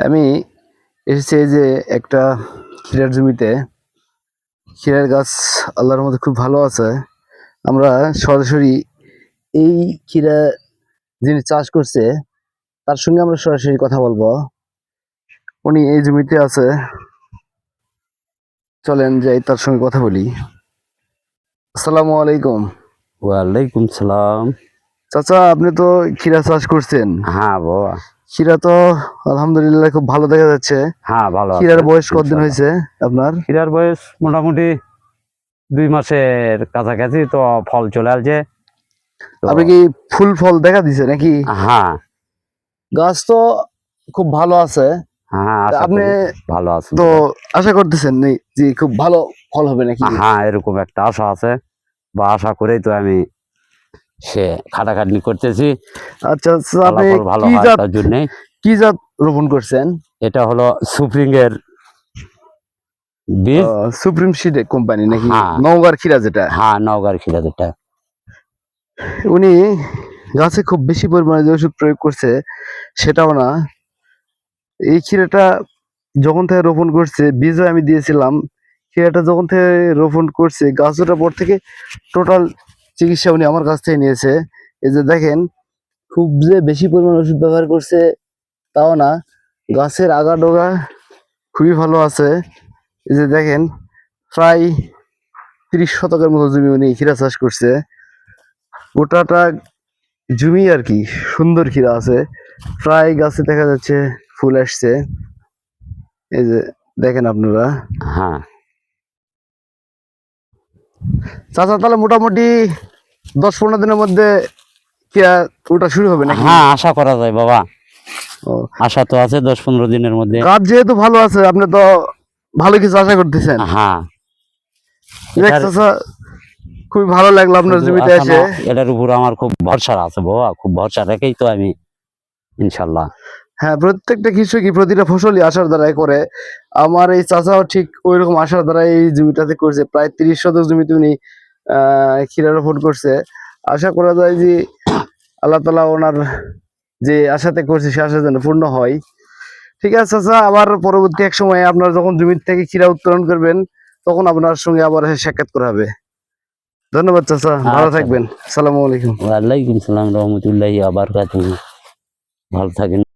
আমি এসেছি এই যে একটা ক্ষীরার জমিতে। ক্ষীরার গাছ আল্লাহর মধ্যে খুব ভালো আছে। আমরা সরাসরি এই ক্ষীরা যিনি চাষ করছে তার সঙ্গে আমরা সরাসরি কথা বলব। উনি এই জমিতে আছে। চলেন যাই তার সঙ্গে কথা বলি। আসসালামু আলাইকুম। ওয়ালাইকুম সালাম। চাচা আপনি তো ক্ষীরা চাষ করছেন। হ্যাঁ বাবা। ক্ষীরা তো আলহামদুলিল্লাহ খুব ভালো দেখা যাচ্ছে। হ্যাঁ ভালো ক্ষীরার বয়স কতদিন হয়েছে আপনার? ক্ষীরার বয়স মোটামুটি দুই মাসের কাছাকাছি তো ফল চলে আসছে। আপনি কি ফুল ফল দেখা দিছে নাকি? হ্যাঁ। গাছ তো খুব ভালো আছে। হ্যাঁ আপনি ভালো আছে। তো আশা করতেছেন নি যে খুব ভালো ফল হবে নাকি? হ্যাঁ এরকম একটা আশা আছে। বা আশা করেই তো আমি সে খাটাখাটনি করতেছি। আচ্ছা ভালো তার জন্যে কি জাত রোপণ করছেন? এটা হলো সুপ্রিং এর বীজ সুপ্রিম সিড কোম্পানি নাকি? হ্যাঁ। নওগাঁর ক্ষীরা যেটা। হ্যাঁ নওগাঁর ক্ষীরা যেটা। উনি গাছে খুব বেশি পরিমাণে যে ওষুধ প্রয়োগ করছে সেটাও না। এই ক্ষীরাটা যখন থেকে রোপণ করছে বীজও আমি দিয়েছিলাম ক্ষীরাটা যখন থেকে রোপণ করছে গাছ ওঠার পর থেকে টোটাল চিকিৎসা উনি আমার কাছ থেকে নিয়েছে। এই যে দেখেন খুব যে বেশি পরিমাণ ওষুধ ব্যবহার করছে তাও না। গাছের আগা ডোগা খুবই ভালো আছে। এই যে দেখেন প্রায় তিরিশ শতকের মতো জমি উনি ক্ষীরা চাষ করছে। গোটাটা জমি আর কি সুন্দর ক্ষীরা আছে। প্রায় গাছে দেখা যাচ্ছে ফুল আসছে। এই যে দেখেন আপনারা। হ্যাঁ। চাচা তাহলে মোটামুটি দশ পনেরো দিনের মধ্যে ওটা শুরু হবে নাকি? হ্যাঁ আশা করা যায় বাবা। আশা তো আছে দশ পনেরো দিনের মধ্যে। গাছ যেহেতু ভালো আছে আপনি তো ভালো কিছু আশা করতেছেন। হ্যাঁ। খুবই ভালো লাগল আপনার জমিতে এসে। এটার উপর আমার খুব ভরসা আছে বাবা খুব ভরসা রেখেই তো আমি ইনশাল্লাহ হ্যাঁ প্রত্যেকটা কৃষকই প্রতিটা ফসলই আশার দ্বারাই করে। আমার এই চাচাও ঠিক ওই রকম আশার দ্বারা এই জমিটাতে করছে। প্রায় তিরিশ শতক জমিতে উনি আহ ক্ষীরা রোপণ করছে। আশা করা যায় যে আল্লাহ তালা ওনার যে আশাতে করছে সে আশা যেন পূর্ণ হয়। ঠিক আছে চাচা আবার পরবর্তী এক সময় আপনার যখন জমি থেকে ক্ষীরা উত্তোলন করবেন তখন আপনার সঙ্গে আবার সাক্ষাৎ করা হবে। ধন্যবাদ চাচা। ভালো আচ্ছা। থাকবেন। আসসালামু আলাইকুম। ওয়ালাইকুম সালাম রহমতুল্লাহি আবার ভালো থাকেন।